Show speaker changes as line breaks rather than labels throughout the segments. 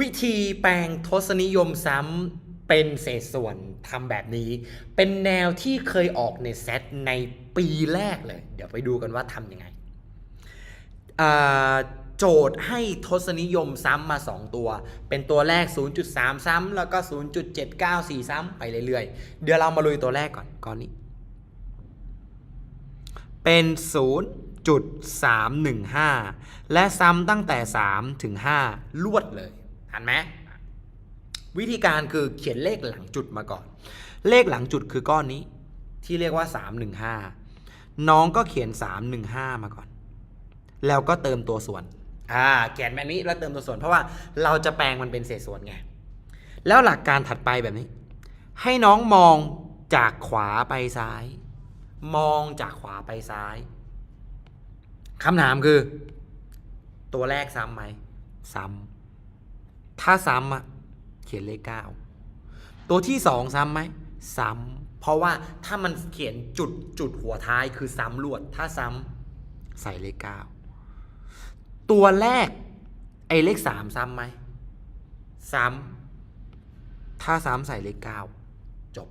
วิธีแปลงทศนิยมซ้ำเป็นเศษส่วนทำแบบนี้ เป็นแนวที่เคยออกในเซตในปีแรกเลย เดี๋ยวไปดูกันว่าทำยังไง โจทย์ให้ทศนิยมซ้ำมา 2 ตัว เป็นตัวแรก 0.3 ซ้ำแล้วก็ 0.794 ซ้ำไปเรื่อยๆ เดี๋ยวเรามาลุยตัวแรกก่อนก้อนนี้ เป็น0.315 และซ้ำตั้งแต่ 3 ถึง 5 ลวดเลย ทันไหมวิธีการคือเขียนเลขหลังจุดมาก่อน เลขหลังจุดคือก้อนนี้ที่เรียกว่า 315 น้องก็เขียน 315 มาก่อน แล้วก็เติมตัวส่วน อ่าเขียนแบบนี้แล้วเติมตัวส่วน เพราะว่าเราจะแปลงมันเป็นเศษส่วนไง แล้วหลักการถัดไปแบบนี้ ให้น้องมองจากขวาไปซ้าย มองจากขวาไปซ้ายคำถามคือ ตัวแรกซ้ำไหม ซ้ำ ถ้าซ้ำอะเขียนเลขเก้าตัวที่สองซ้ำไหมซ้ำเพราะว่าถ้ามันเขียนจุดจุดหัวท้ายคือซ้ำลวด ถ้าซ้ำใส่เลขเก้าตัวแรกไอ้เลขสามซ้ำไหมซ้ำถ้าซ้ำใส่เลขเก้าจบ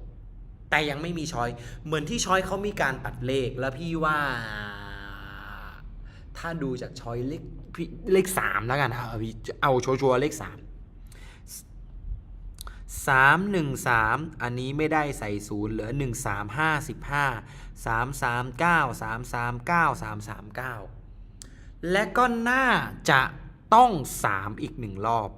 แต่ยังไม่มีช้อย เหมือนที่ช้อยเขามีการตัดเลขแล้วพี่ว่า ถ้าดูจากช้อยเลขพี่เลขสามแล้วกันเอาเอาชัวร์เลขสาม สามหนึ่งสามอันนี้ไม่ได้ใส่ศูนย์เหลือหนึ่งสามห้าสิบห้าสามสามเก้าสามสามเก้าสามสามเก้าและก็น่าจะต้องสามอีกหนึ่งรอบ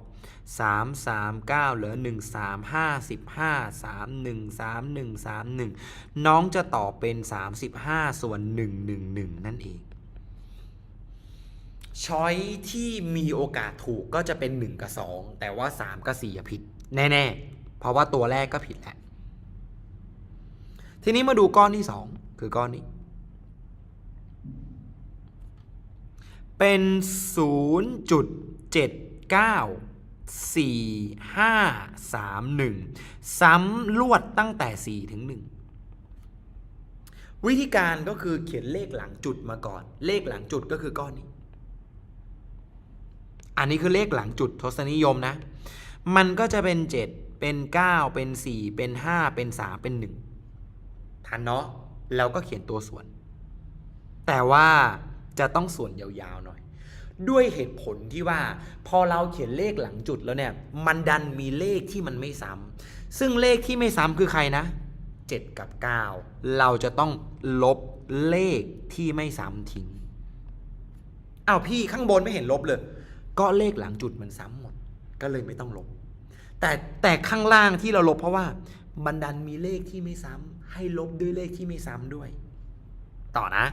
สามสามเก้าเหลือหนึ่งสามห้าสิบห้าสามหนึ่งสามหนึ่งสามหนึ่งน้องจะตอบเป็นสามสิบห้าส่วนหนึ่งหนึ่งหนึ่งนั่นเองช้อยที่มีโอกาสถูกก็จะเป็น 1 กับ 2 แต่ว่า 3 กับ4อะผิด แน่ๆ เพราะว่าตัวแรกก็ผิดแหละทีนี้มาดูก้อนที่2คือก้อนนี้ เป็น 0.794531 ซ้ำลวดตั้งแต่ 4 ถึง 1 วิธีการก็คือเขียนเลขหลังจุดมาก่อน เลขหลังจุดก็คือก้อนนี้ อันนี้คือเลขหลังจุดทศนิยมนะ มันก็จะเป็น 7 เป็น 9 เป็น 4 เป็น 5 เป็น 3 เป็น 1 ทันเนาะแล้วก็เขียนตัวส่วน แต่ว่าจะต้องส่วนยาวๆหน่อย ด้วยเหตุผลที่ว่า พอเราเขียนเลขหลังจุดแล้วเนี่ย มันดันมีเลขที่มันไม่ซ้ำซึ่งเลขที่ไม่ซ้ำคือใครนะ 7 กับ 9 เราจะต้องลบเลขที่ไม่ซ้ำทิ้งอ้าวพี่ข้างบนไม่เห็นลบเลย ก็เลขหลังจุดมันซ้ำหมด ก็เลยไม่ต้องลบ แต่แต่ข้างล่างที่เราลบเพราะว่ามันดันมีเลขที่ไม่ซ้ำให้ลบด้วยเลขที่ไม่ซ้ำด้วย ต่อนะ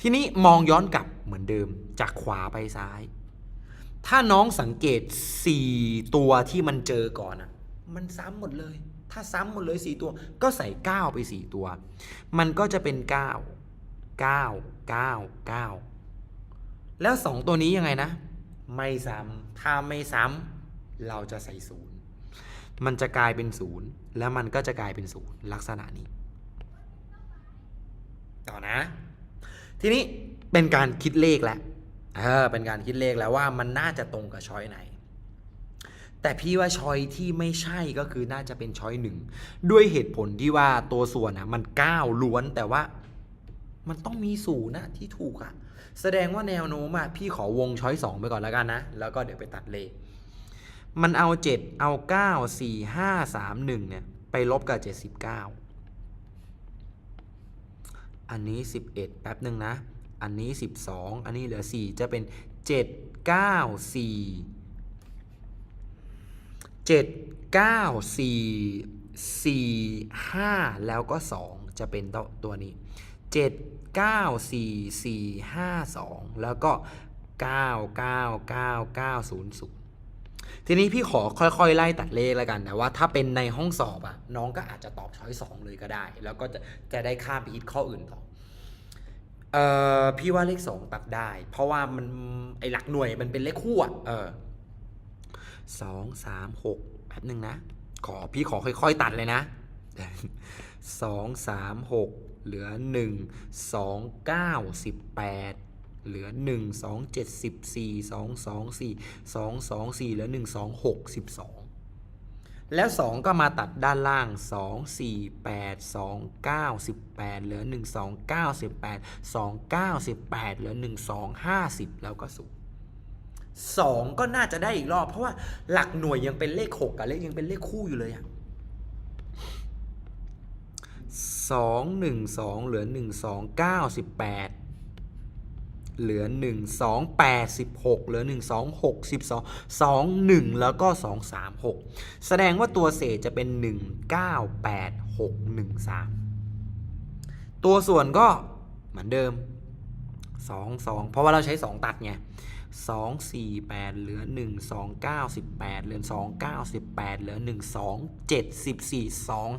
ทีนี้มองย้อนกลับเหมือนเดิมจากขวาไปซ้าย ถ้าน้องสังเกต 4 ตัวที่มันเจอก่อนอะมันซ้ำหมดเลย ถ้าซ้ำหมดเลย 4 ตัว ก็ใส่ 9 ไป 4 ตัว มันก็จะเป็น 9 9 9 9 แล้ว 2 ตัวนี้ยังไงนะ ไม่ซ้ำถ้าไม่ซ้ำเราจะใส่ศูนย์มันจะกลายเป็นศูนย์แล้วมันก็จะกลายเป็นศูนย์ลักษณะนี้ ต่อนะ ทีนี้เป็นการคิดเลขแล้วเออเป็นการคิดเลขแล้วว่ามันน่าจะตรงกับช้อยไหน แต่พี่ว่าช้อยที่ไม่ใช่ก็คือน่าจะเป็นช้อยหนึ่งด้วยเหตุผลที่ว่าตัวส่วนอะมันก้าวล้วนแต่ว่า มันต้องมีศูนย์นะที่ถูกอะ แสดงว่าแนวโน้มอะพี่ขอวงช้อยสองไปก่อนแล้วกันนะ แล้วก็เดี๋ยวไปตัดเลข มันเอา 7 เอา 9 4 5 3 1 เนี่ย ไปลบกับ 79 อันนี้ 11 แป๊บหนึ่งนะ อันนี้ 12 อันนี้เหลือ 4 จะเป็น 7 9 4 7 9 4 4 5 แล้วก็ 2 จะเป็นตัวตัวนี้ 7 9 4 4 5 2 แล้วก็ 9 9 9 9 0 0 ทีนี้พี่ขอค่อยๆ ไล่ตัดเลขแล้วกันแต่ว่าถ้าเป็นในห้องสอบอะน้องก็อาจจะตอบช้อยสองเลยก็ได้ แล้วก็จะจะได้ข้ามไปคิดข้ออื่นต่อเอ่อพี่ว่าเลขสองตัดได้ เพราะว่ามันไอหลักหน่วยมันเป็นเลขคู่อะเออสองสามหกแป๊บหนึ่งนะ ขอพี่ขอค่อยๆ ตัดเลยนะสองสามหก เหลือหนึ่งสองเหลือ 1 2 7 14 2 2 4 2 2 4 เหลือ 1 2 6 12แล้ว 2 ก็มาตัดด้านล่าง 2 4 8 2 9 18 เหลือ 1 2 9 18 2 9 18 เหลือ 1 2 50 แล้วก็ศูนย์สองก็น่าจะได้อีกรอบ เพราะว่าหลักหน่วยยังเป็นเลข 6กับเลขยังเป็นเลขคู่อยู่เลยอะ สองหนึ่งสองเหลือหนึ่งสองเหลือ 1 2 86 เหลือ 1 2 6 12 2 1 แล้วก็ 2 3 6 แสดงว่าตัวเศษจะเป็น 1 9 8 6 1 3 ตัวส่วนก็เหมือนเดิม 2 2 เพราะว่าเราใช้ 2 ตัดไง 2 4 8 เหลือ 1298 เหลือ 298 เหลือ 1274 2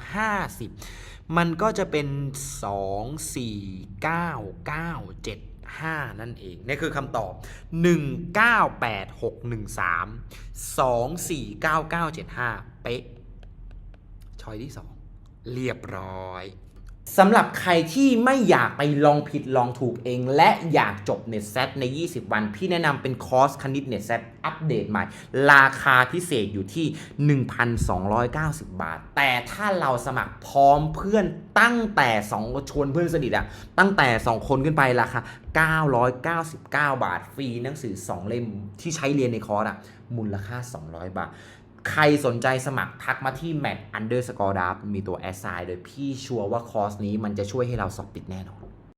50 มันก็จะเป็น 2 4 9 9 7 5 นั่นเอง นี่คือคำตอบ 198613 249975 เป๊ะ ชอยที่ 2 เรียบร้อย สำหรับใครที่ไม่อยากไปลองผิดลองถูกเอง และอยากจบเน็ตเซตใน 20 วัน พี่แนะนำเป็นคอร์สคณิตเน็ตเซตอัปเดตใหม่ ราคาพิเศษอยู่ที่ 1,290 บาท แต่ถ้าเราสมัครพร้อมเพื่อนตั้งแต่ 2 ชวนเพื่อนสนิทอะตั้งแต่ 2 คนขึ้นไปราคา 999 บาท ฟรีหนังสือ 2 เล่มที่ใช้เรียนในคอร์สอะมูลค่า 200 บาท ใครสนใจสมัครทักมาที่ mat Underscore d a r มีตัว s i โดยพี่ชัวร์ว่าคอร์สนี้มันจะช่วยให้เราสอบติดแน่นอน